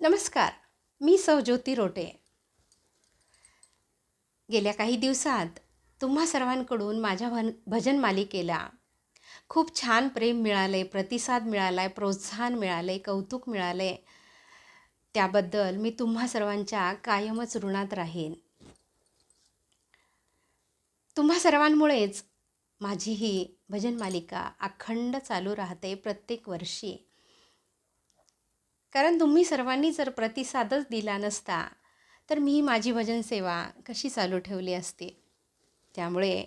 नमस्कार मी सौज्योती रोटे. गेल्या काही दिवसात तुम्हा सर्वांकडून माझ्या भन भजन मालिकेला खूप छान प्रेम मिळालं आहे प्रतिसाद मिळाला आहे प्रोत्साहन मिळालं आहे कौतुक मिळालं आहे त्याबद्दल मी तुम्हा सर्वांच्या कायमच ऋणात राहीन. तुम्हा सर्वांमुळेच माझी ही भजन मालिका अखंड चालू राहते प्रत्येक वर्षी. कारण तुम्ही सर्वांनी जर प्रतिसादच दिला नसता तर मी माझी भजन सेवा कशी चालू ठेवली असती? त्यामुळे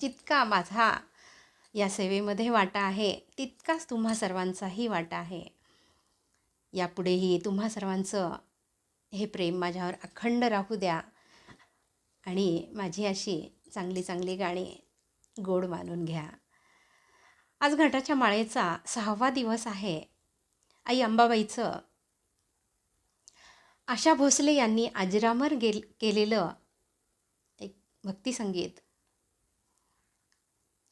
जितका माझा या सेवेमध्ये वाटा आहे तितकाच तुम्हा सर्वांचाही वाटा आहे. यापुढेही तुम्हा सर्वांचं हे प्रेम माझ्यावर अखंड राहू द्या आणि माझी अशी चांगली चांगली गाणी गोड मानून घ्या. आज घटाच्या माळेचा सहावा दिवस आहे. आई अंबाबाईचं. आशा भोसले यांनी अजरामर गेल केलेलं एक भक्तिसंगीत.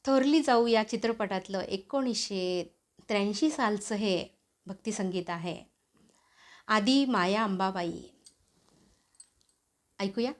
थोरली जाऊ या चित्रपटातलं एकोणीसशे त्र्याऐंशी सालचं हे भक्तिसंगीत आहे. आदी माया अंबाबाई. ऐकूया.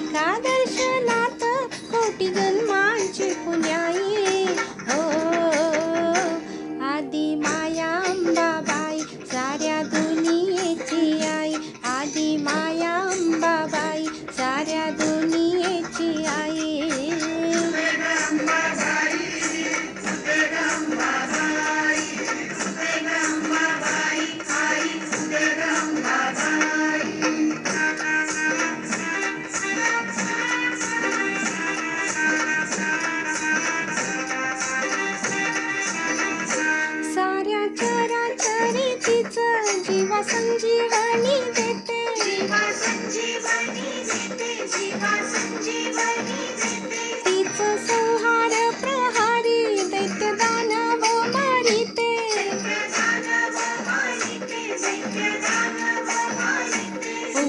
तिच्या एका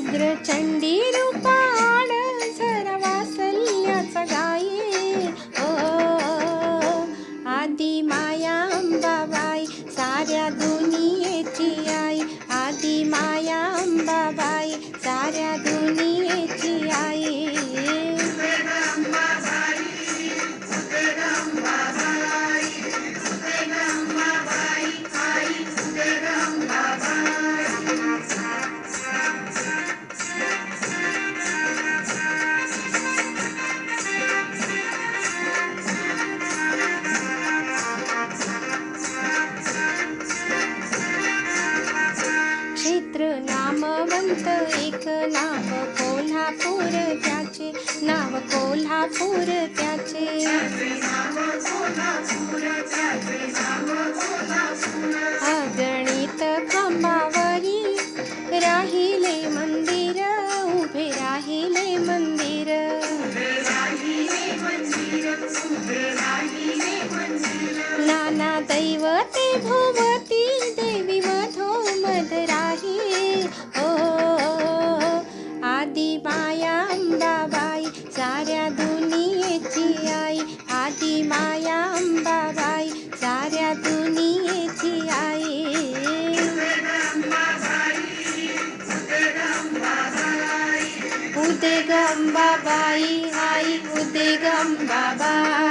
उग्र रूपा संत एक नाव कोल्हापूर त्याचे नाव कोल्हापूर त्याचे. अगणित खांबावरी राहिले मंदिर उभे राहिले मंदिर. नाना दैवते भोवती आदी माया अंबाबाई साऱ्या दुनियेची आई. आदी माया अंबाबाई साऱ्या दुनियेची आई. उदगंबाबाई आई उदे गंबाबाई